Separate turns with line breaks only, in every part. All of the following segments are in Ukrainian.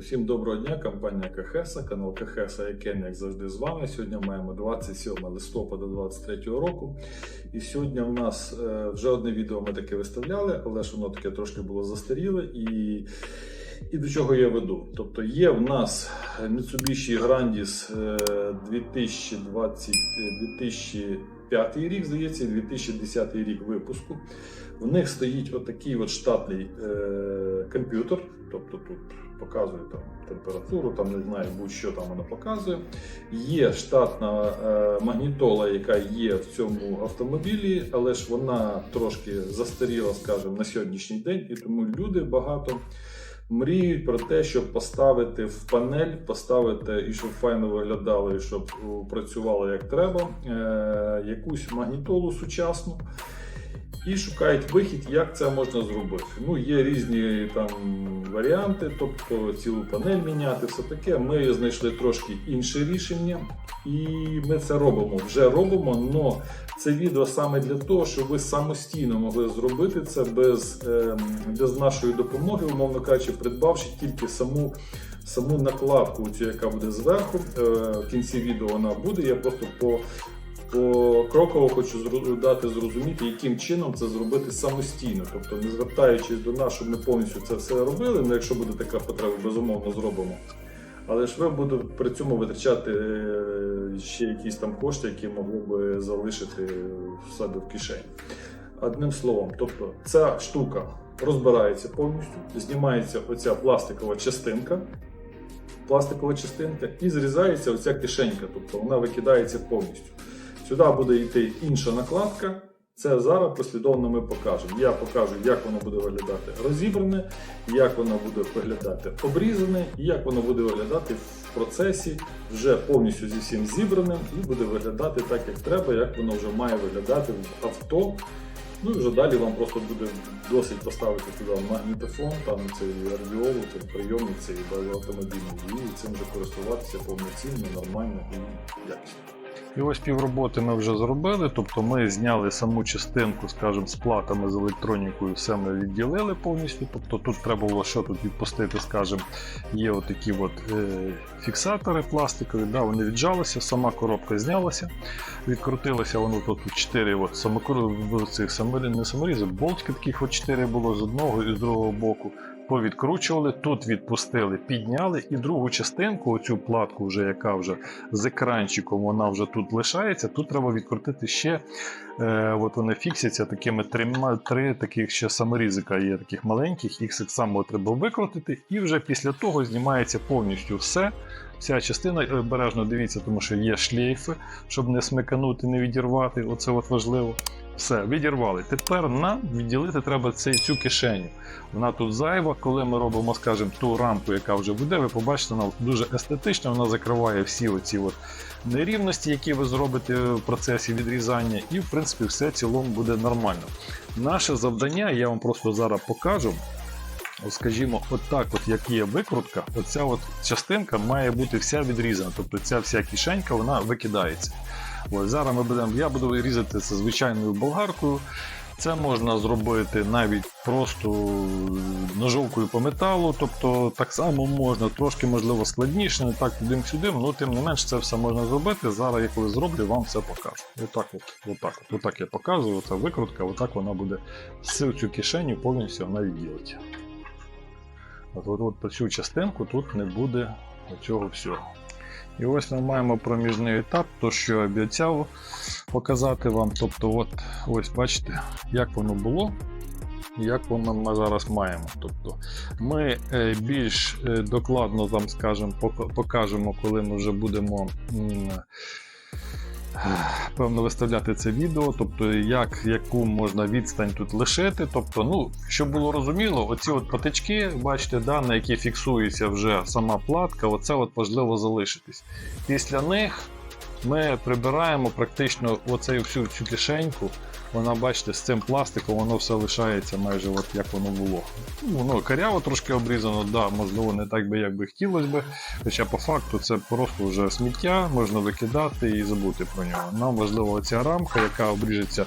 Усім доброго дня, компанія Кахеса, канал Кахеса і Кен, як завжди з вами. Сьогодні маємо 27 листопада 2023 року. І сьогодні в нас е, вже одне відео ми таке виставляли, але ж воно таке трошки було застаріле і. І до чого я веду? Тобто є в нас Mitsubishi Grandis е, 2020, е, 2005 рік, здається, 2010 рік випуску. В них стоїть отакий от штатний е, комп'ютер, тобто тут показує там температуру, там не знаю, будь-що там воно показує. Є штатна е, магнітола, яка є в цьому автомобілі, але ж вона трошки застаріла, скажімо, на сьогоднішній день, і тому люди багато. Мріють про те, щоб поставити в панель, поставити і щоб файно виглядало, і щоб працювало як треба, е, якусь магнітолу сучасну. І шукають вихід, як це можна зробити. Ну, є різні там варіанти, тобто цілу панель міняти, все таке. Ми знайшли трошки інше рішення, і ми це робимо. Вже робимо, але це відео саме для того, щоб ви самостійно могли зробити це без, ем, без нашої допомоги, умовно кажучи, придбавши тільки саму. Саму накладку, цю, яка буде зверху, е, в кінці відео вона буде. Я просто по покроково хочу дати зрозуміти, яким чином це зробити самостійно. Тобто, не звертаючись до нас, щоб ми повністю це все робили. Ну, якщо буде така потреба, безумовно зробимо. Але ж ви будете при цьому витрачати е, ще якісь там кошти, які могли би залишити в себе в кишені. Одним словом, тобто ця штука розбирається повністю, знімається оця пластикова частинка, пластикова частинка і зрізається оця кишенька, тобто вона викидається повністю. Сюди буде йти інша накладка. Це зараз послідовно ми покажемо. Я покажу, як воно буде виглядати розібране, як воно буде виглядати обрізане, і як воно буде виглядати в процесі вже повністю зі всім зібраним і буде виглядати так, як треба, як воно вже має виглядати в авто. Ну і вже далі вам просто буде досить поставити туди магнітофон, там цей радіолу, цей прийомник, цей автомобільний, і цим вже користуватися повноцінно, нормально і якісно.
І ось півроботи ми вже зробили, тобто ми зняли саму частинку, скажімо, з платами з електронікою, все ми відділили повністю. Тобто тут треба було що тут відпустити, скажімо, є отакі от, е, фіксатори пластикові, да, вони віджалися, сама коробка знялася, відкрутилося воно тут 4 от, самокру... цих саморі... не саморізи, болтики таких от 4 було з одного і з другого боку. Повідкручували, тут відпустили, підняли, і другу частинку, оцю платку, вже яка вже з екранчиком, вона вже тут лишається. Тут треба відкрутити ще. Е, от вони фіксяться такими трьома, три таких ще саморізика є таких маленьких, їх так само треба викрутити, і вже після того знімається повністю все. Вся частина е, обережно дивіться, тому що є шлейфи, щоб не смиканути, не відірвати. Оце от важливо. Все, відірвали. Тепер нам відділити треба цей, цю кишеню. Вона тут зайва. Коли ми робимо, скажімо, ту рамку, яка вже буде, ви побачите, вона дуже естетична, вона закриває всі оці от нерівності, які ви зробите в процесі відрізання, і в принципі все цілому буде нормально. Наше завдання, я вам просто зараз покажу. От, скажімо, отак, от як є викрутка, оця от частинка має бути вся відрізана. Тобто ця вся кишенька вона викидається. Ось зараз ми будемо, я буду різати це звичайною болгаркою. Це можна зробити навіть просто ножовкою по металу, тобто так само можна, трошки можливо складніше, не так туди-сюди, але тим не менш це все можна зробити. Зараз я коли зроблю, вам все покажу. Отак от, отак от, отак я показую, це викрутка, отак вона буде всю цю кишеню повністю вона відділить. От, от, цю частинку тут не буде цього всього. І ось ми маємо проміжний етап, то що я обіцяв показати вам. Тобто, от, ось бачите, як воно було, як воно ми зараз маємо. Тобто, ми е, більш е, докладно там, скажемо, покажемо, коли ми вже будемо. Певно, виставляти це відео, тобто як, яку можна відстань тут лишити. Тобто, ну, щоб було розуміло, оці от патички, бачите, да, на які фіксується вже сама платка, оце от важливо залишитись. Після них ми прибираємо практично оцею всю цю кишеньку. Вона, бачите, з цим пластиком воно все лишається майже от як воно було. Ну, воно каряво трошки обрізано, да, можливо, не так би, як би хотілося би. Хоча по факту це просто вже сміття, можна викидати і забути про нього. Нам важлива ця рамка, яка обріжеться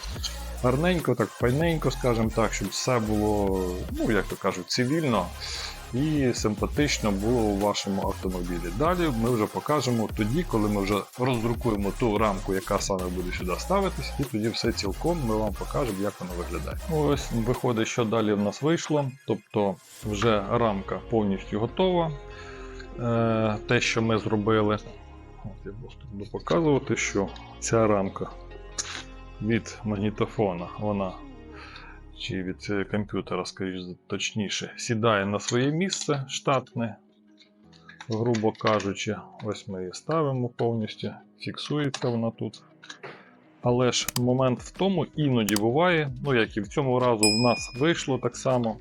гарненько, так файненько, скажімо так, щоб все було, ну як то кажуть, цивільно. І симпатично було у вашому автомобілі. Далі ми вже покажемо тоді, коли ми вже роздрукуємо ту рамку, яка саме буде сюди ставитись, і тоді все цілком ми вам покажемо, як воно виглядає. Ось виходить, що далі в нас вийшло. Тобто вже рамка повністю готова. Е, те, що ми зробили. От я просто буду показувати, що ця рамка від магнітофона, вона чи від е, комп'ютера, скоріш точніше, сідає на своє місце штатне, грубо кажучи. Ось ми її ставимо повністю, фіксується вона тут. Але ж момент в тому іноді буває, ну як і в цьому разу в нас вийшло так само,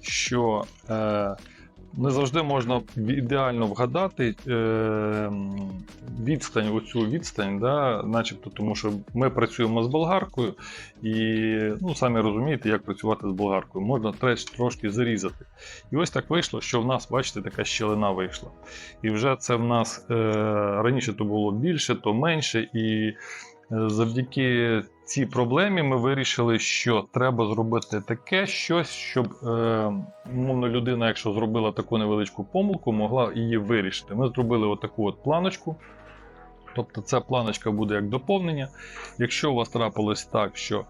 що е, не завжди можна ідеально вгадати е, відстань, оцю відстань, да, начебто, тому що ми працюємо з болгаркою, і ну, самі розумієте, як працювати з болгаркою. Можна трошки зарізати. І ось так вийшло, що в нас, бачите, така щелина вийшла. І вже це в нас е, раніше то було більше, то менше. І завдяки цій проблемі ми вирішили, що треба зробити таке щось, щоб умовно людина, якщо зробила таку невеличку помилку, могла її вирішити. Ми зробили отаку от планочку. Тобто ця планочка буде як доповнення. Якщо у вас трапилось так, що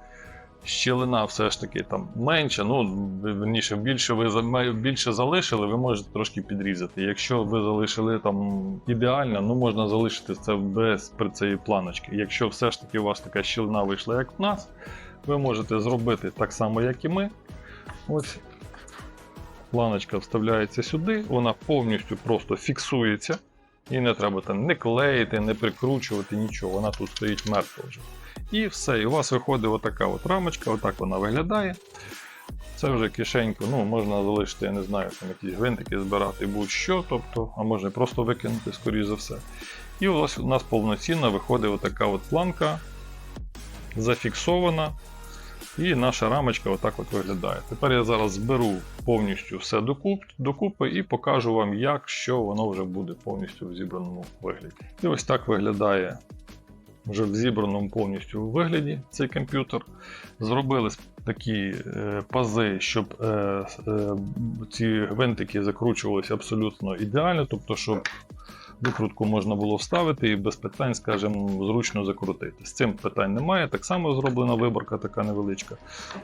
щелина все ж таки там менша, ну верніше, більше ви більше залишили, ви можете трошки підрізати. Якщо ви залишили там ідеально, ну можна залишити це без при цієї планочки. Якщо все ж таки у вас така щілина вийшла, як в нас, ви можете зробити так само, як і ми. Ось планочка вставляється сюди, вона повністю просто фіксується. І не треба там не клеїти, не прикручувати нічого. Вона тут стоїть мертва вже. І все. І у вас виходить отака от рамочка, отак вона виглядає. Це вже кишеньку, ну, можна залишити, я не знаю, там якісь гвинтики збирати, будь-що, тобто, а можна просто викинути, скоріш за все. І ось у нас повноцінно виходить отака от планка зафіксована. І наша рамочка отак от виглядає. Тепер я зараз зберу повністю все докуп, докупи і покажу вам, як що воно вже буде повністю в зібраному вигляді. І ось так виглядає вже в зібраному повністю вигляді цей комп'ютер. Зробили такі е, пази, щоб е, е, ці гвинтики закручувалися абсолютно ідеально, тобто, щоб викрутку можна було вставити і без питань, скажімо, зручно закрутити. З цим питань немає. Так само зроблена виборка така невеличка.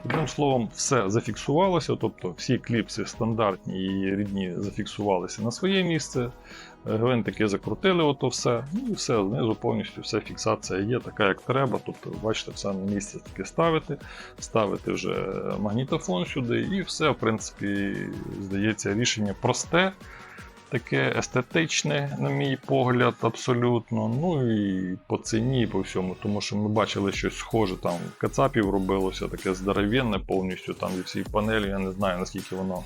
Одним словом, все зафіксувалося, тобто всі кліпси стандартні і рідні зафіксувалися на своє місце. Гвинтики закрутили, ото все. Ну і все, знизу повністю вся фіксація є така, як треба. Тобто, бачите, все на місце таки ставити, ставити вже магнітофон сюди, і все, в принципі, здається, рішення просте. Таке естетичне, на мій погляд, абсолютно. Ну і по ціні, і по всьому. Тому що ми бачили щось схоже, там Кацапів робилося таке здоровенне повністю, там і всі панелі, я не знаю наскільки воно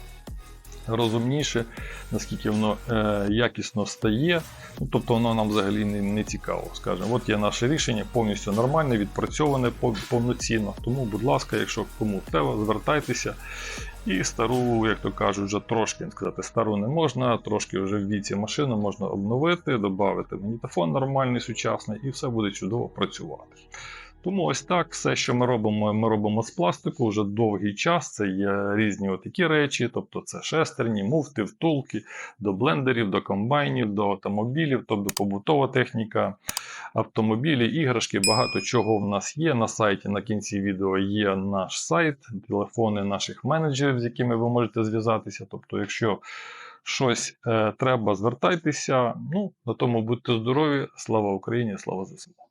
розумніше, наскільки воно е, якісно стає. Ну, тобто воно нам взагалі не, не цікаво. Скажімо, от є наше рішення, повністю нормальне, відпрацьоване повноцінно. Тому, будь ласка, якщо кому треба, звертайтеся. І стару, як то кажуть, вже трошки сказати, стару не можна, трошки вже в віці машину можна обновити, додати магнітофон нормальний, сучасний, і все буде чудово працювати. Тому ось так, все, що ми робимо, ми робимо з пластику вже довгий час. Це є різні такі речі, тобто це шестерні, муфти, втулки, до блендерів, до комбайнів, до автомобілів, тобто побутова техніка, автомобілі, іграшки, багато чого в нас є. На сайті на кінці відео є наш сайт, телефони наших менеджерів, з якими ви можете зв'язатися. Тобто, якщо щось е, треба, звертайтеся. Ну, на тому будьте здорові. Слава Україні, слава ЗСУ.